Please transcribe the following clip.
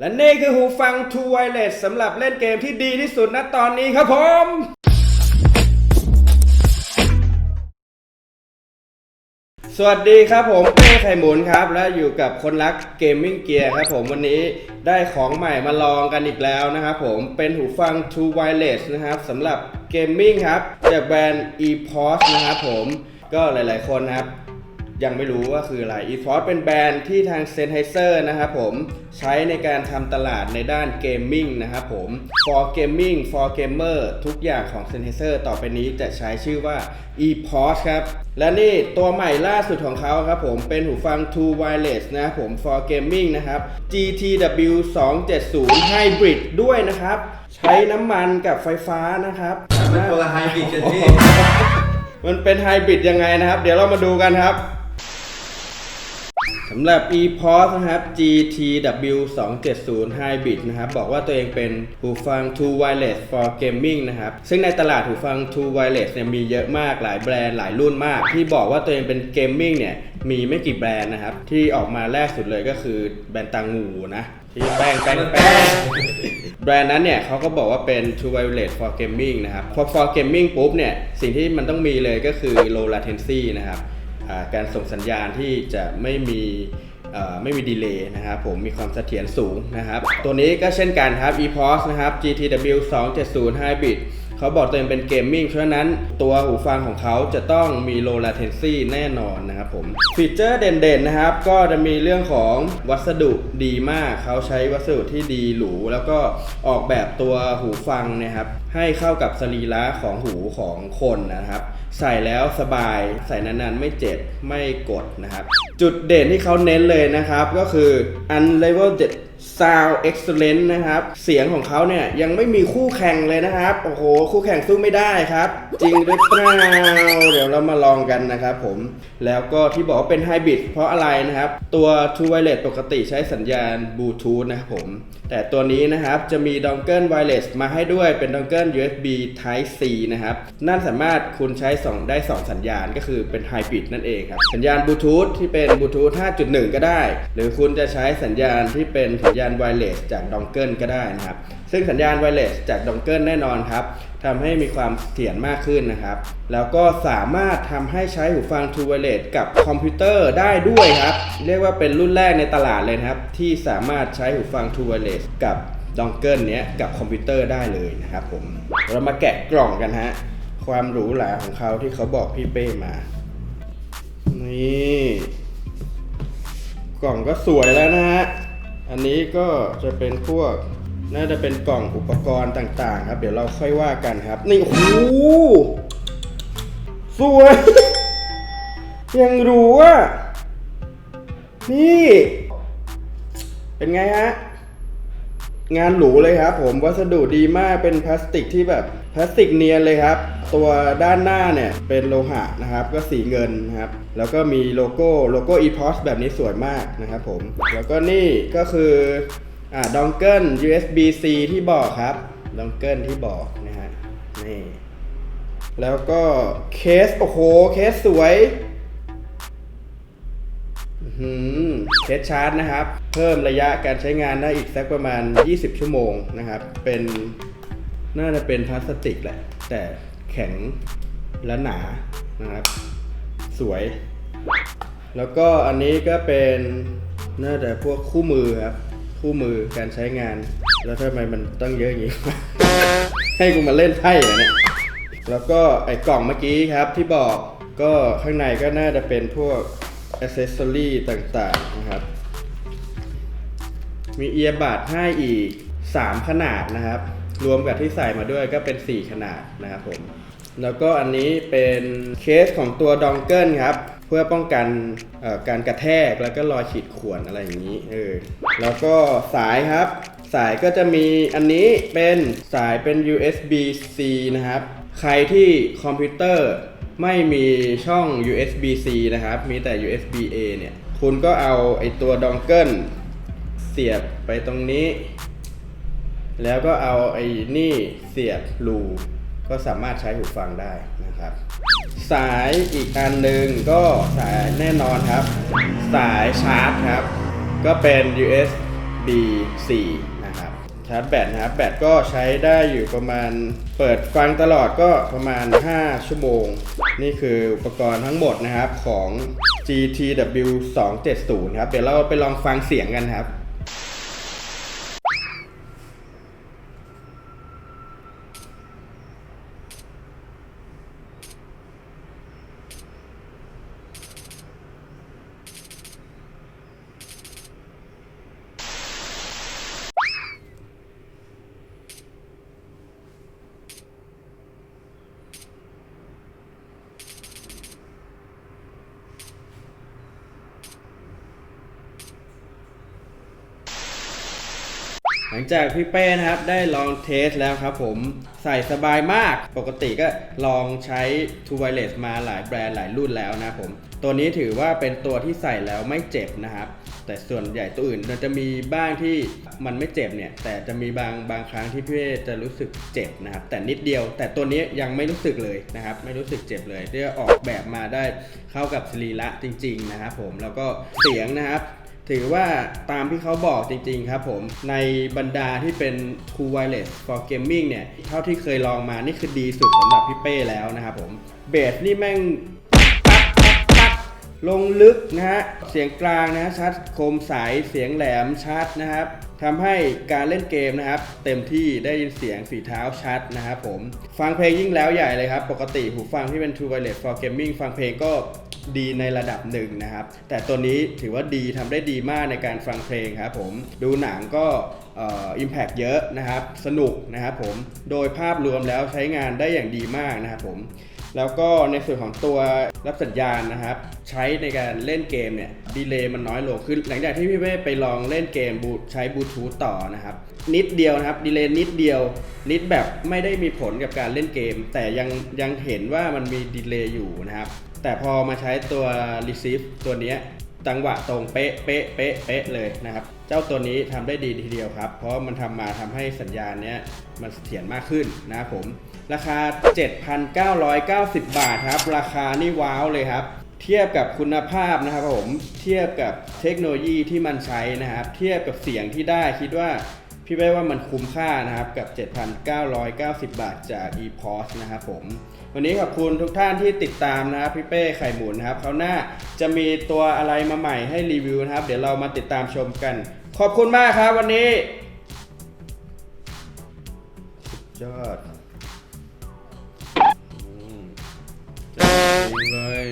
และนี่คือหูฟัง True Wireless สำหรับเล่นเกมที่ดีที่สุดณตอนนี้ครับผม สวัสดีครับผมเป้ไข่หมุนครับ และอยู่กับคนรักเกมมิ่งเกียร์ครับผมวันนี้ได้ของใหม่มาลองกันอีกแล้วนะครับผมเป็นหูฟัง True Wireless นะครับสำหรับเกมมิ่งครับจากแบรนด์ ePOS นะครับผมก็หลายๆคนนะครับ ยังไม่รู้ว่าคืออะไร eForce เป็นแบรนด์ที่ทาง Sennheiser นะครับผมใช้ในการทำตลาดในด้านเกมมิ่งนะครับผม for gaming for gamer ทุกอย่างของ Sennheiser ต่อไปนี้จะใช้ชื่อว่า ePOS ครับ และนี่ตัวใหม่ล่าสุดของเขาครับผมเป็นหูฟัง True Wireless นะครับผม for gaming นะครับ GTW 270 Hybrid ด้วยนะครับ ใช้น้ำมันกับไฟฟ้านะครับมันคนละไฮบริดกันพี่มันเป็นไฮบริดยังไงนะครับ เดี๋ยวเรามาดูกันครับสำหรับ ePOS นะครับ GTW 270 Hybrid นะครับ บอกว่าตัวเองเป็นหูฟัง True Wireless for Gaming นะครับ ซึ่งในตลาดหูฟัง True Wireless เนี่ยมีเยอะมากหลายแบรนด์หลายรุ่นมาก ที่บอกว่าตัวเองเป็น Gaming เนี่ย มีไม่กี่แบรนด์นะครับ ที่ออกมาแรกสุดเลยก็คือแบรนด์ตังงูนะ ที่แป้งแป้งแป้งแบรนด์นั้นเนี่ยเขาก็บอกว่าเป็น True Wireless for Gaming นะครับ พอ for Gaming ปุ๊บเนี่ยสิ่งที่มันต้องมีเลยก็คือ low latency นะครับอ่า การส่งสัญญาณที่จะไม่มีไม่มีดีเลย์นะครับผมมีความเสถียรสูงนะครับ ตัวนี้ก็เช่นกันครับ ePOS นะครับ GTW 270 Hybrid เขาบอกตัวเองเป็นเกมมิ่งเพราะฉะนั้นตัวหูฟังของเขาจะต้องมี low latency แน่นอนนะครับผม ฟีเจอร์เด่นๆนะครับ ก็จะมีเรื่องของวัสดุดีมาก เขาใช้วัสดุที่ดีหรู แล้วก็ออกแบบตัวหูฟังเนะครับให้เข้ากับสรีระของหูของคนนะครับ ใส่แล้วสบายใส่นานๆ ไม่เจ็บไม่กดนะครับ จุดเด่นที่เขาเน้นเลยนะครับก็คือ unrivaled sound excellent นะครับ เสียงของเขาเนี่ยยังไม่มีคู่แข่งเลยนะครับ โอ้โห คู่แข่งสู้ไม่ได้ครับ จริงหรือเปล่าเดี๋ยวเรามาลองกันนะครับผม แล้วก็ที่บอกว่าเป็นไฮบริดเพราะอะไรนะครับ ตัว True Wireless ปกติใช้สัญญาณบลูทูธนะครับผม แต่ตัวนี้นะครับจะมีดองเกิลไวเลสมาให้ด้วยเป็นดองเกิล USB Type C นะครับ นั่นสามารถคุณใช้2ได้ 2 สัญญาณก็คือเป็นไฮบริดนั่นเองครับ สัญญาณบลูทูธที่เป็นบลูทูธ5.1 ก็ได้ หรือคุณจะใช้สัญญาณที่เป็นสัญญาณไวเลสจากดองเกิลก็ได้นะครับ ซึ่งสัญญาณไวเลสจากดองเกิลแน่นอนครับทำให้มีความเสถียรมากขึ้นนะครับ แล้วก็สามารถทำให้ใช้หูฟัง True Wireless กับคอมพิวเตอร์ได้ด้วยครับ เรียกว่าเป็นรุ่นแรกในตลาดเลยนะครับ ที่สามารถใช้หูฟัง True Wireless กับดองเกิลเนี้ยกับคอมพิวเตอร์ได้เลยนะครับผม เรามาแกะกล่องกันฮะ ความหรูหราของเขาที่เขาบอกพี่เป้มา นี่ กล่องก็สวยแล้วนะฮะ อันนี้ก็จะเป็นพวกน่าจะเป็นกล่องอุปกรณ์ต่างๆ ครับ เดี๋ยวเราค่อยว่ากันครับ นี่โอ้โหสวย ยังรู้ว่านี่ เป็นไงฮะ งานหรูเลยครับผมวัสดุดีมากเป็นพลาสติกที่แบบพลาสติกเนียนเลยครับ ตัวด้านหน้าเนี่ยเป็นโลหะนะครับ ก็สีเงินนะครับ แล้วก็มีโลโก้โลโก้ EPOS แบบนี้สวยมากนะครับผม แล้วก็นี่ก็คืออ่าดองเกิล USB C ที่บอกครับดองเกิลที่บอกนะฮะนี่แล้วก็เคสโอ้โหเคสสวยอื้อหือเคสชาร์จนะครับ พิ่มระยะการใช้งานได้อีกสักประมาณ 20 ชั่วโมงนะครับ เป็นน่าจะเป็นพลาสติกแหละ แต่แข็งและหนานะครับ สวย แล้วก็อันนี้ก็เป็นน่าจะพวกคู่มือครับ คู่มือการใช้งาน แล้วทำไมมันต้องเยอะอย่างนี้ ให้กูมาเล่นไพ่เหรอเนี่ย แล้วก็ไอ้กล่องเมื่อกี้ครับที่บอกก็ข้างในก็น่าจะเป็นพวกอ c เซสซอรี่ต่างๆนะครับ มีเอียบัดให้อีก 3 ขนาดนะครับ รวมกับที่ใส่มาด้วยก็เป็น 4 ขนาดนะครับผม แล้วก็อันนี้เป็นเคสของตัวดองเกิลครับ เพื่อป้องกันการกระแทกแล้วก็รอยขีดข่วนอะไรอย่างนี้เออแล้วก็สายครับ สายก็จะมีอันนี้เป็นสายเป็น USB C นะครับ ใครที่คอมพิวเตอร์ไม่มีช่อง USB C นะครับ มีแต่ USB A เนี่ย คุณก็เอาไอตัวดองเกิล เสียบไปตรงนี้ แล้วก็เอาไอ้นี่เสียบรูก็สามารถใช้หูฟังได้นะครับ สายอีกอันหนึ่งก็สายแน่นอนครับ สายชาร์จครับ ก็เป็น USB B4 นะครับชาร์จแบตนะครับ แบตก็ใช้ได้อยู่ประมาณเปิดฟังตลอดก็ประมาณ 5 ชั่วโมง นี่คืออุปกรณ์ทั้งหมดนะครับของ GTW 270ครับ เดี๋ยวเราไปลองฟังเสียงกันครับ หลังจากพี่เป้นะครับได้ลองเทสแล้วครับผมใส่สบายมากปกติก็ลองใช้ True Wireless มาหลายแบรนด์หลายรุ่นแล้วนะผมตัวนี้ถือว่าเป็นตัวที่ใส่แล้วไม่เจ็บนะครับ แต่ส่วนใหญ่ตัวอื่นมันจะมีบ้างที่มันไม่เจ็บเนี่ย แต่จะมีบางบางครั้งที่พี่จะรู้สึกเจ็บนะครับ แต่นิดเดียว แต่ตัวนี้ยังไม่รู้สึกเลยนะครับ ไม่รู้สึกเจ็บเลยที่ออกแบบมาได้เข้ากับสรีระจริง ๆ นะครับผมแล้วก็เสียงนะครับ ถือว่าตามที่เขาบอกจริงๆครับผม ในบรรดาที่เป็น True Wireless for Gaming เนี่ย เท่าที่เคยลองมานี่คือดีสุดสำหรับพี่เป้แล้วนะครับผม เบสนี่แม่งปักปักปักลงลึกนะฮะ เสียงกลางนะชัดคมใสเสียงแหลมชัดนะครับ ทำให้การเล่นเกมนะครับ เต็มที่ได้ยินเสียงฝีเท้าชัดนะครับผม ฟังเพลงยิ่งแล้วใหญ่เลยครับ ปกติหูฟังที่เป็น True Wireless for Gaming ฟังเพลงก็ดีในระดับหนึ่งนะครับ แต่ตัวนี้ถือว่าดีทำได้ดีมากในการฟังเพลงครับผมดูหนังก็อิมแพกเยอะนะครับ สนุกนะครับผม โดยภาพรวมแล้วใช้งานได้อย่างดีมากนะครับผม แล้วก็ในส่วนของตัวรับสัญญาณนะครับ ใช้ในการเล่นเกมเนี่ยดีเลย์มันน้อยลงคือหลังจากที่พี่เป้ไปลองเล่นเกมบูใช้บลูทูธต่อนะครับ นิดเดียวนะครับดีเลย์นิดเดียว นิดแบบไม่ได้มีผลกับการเล่นเกม แต่ยังยังเห็นว่ามันมีดีเลย์อยู่นะครับ แต่พอมาใช้ตัว receive ตัวนี้ จังหวะตรงเป๊ะเป๊ะเป๊ะเป๊ะเลยนะครับ เจ้าตัวนี้ทำได้ดีทีเดียวครับ เพราะมันทำมาทำให้สัญญาณเนี้ยมันเสถียรมากขึ้นนะครับผม ราคา 7,990 บาทครับ ราคานี่ว้าวเลยครับ เทียบกับคุณภาพนะครับผม เทียบกับเทคโนโลยีที่มันใช้นะครับ เทียบกับเสียงที่ได้คิดว่า พี่เป้ว่ามันคุ้มค่านะครับกับ 7,990 บาทจาก ePOS นะครับผม วันนี้ขอบคุณทุกท่านที่ติดตามนะครับพี่เป้ไข่หมุนนะครับเขาวหน้าจะมีตัวอะไรมาใหม่ให้รีวิวนะครับ เดี๋ยวเรามาติดตามชมกัน ขอบคุณมากครับวันนี้สุดยอดอืมจริงเลย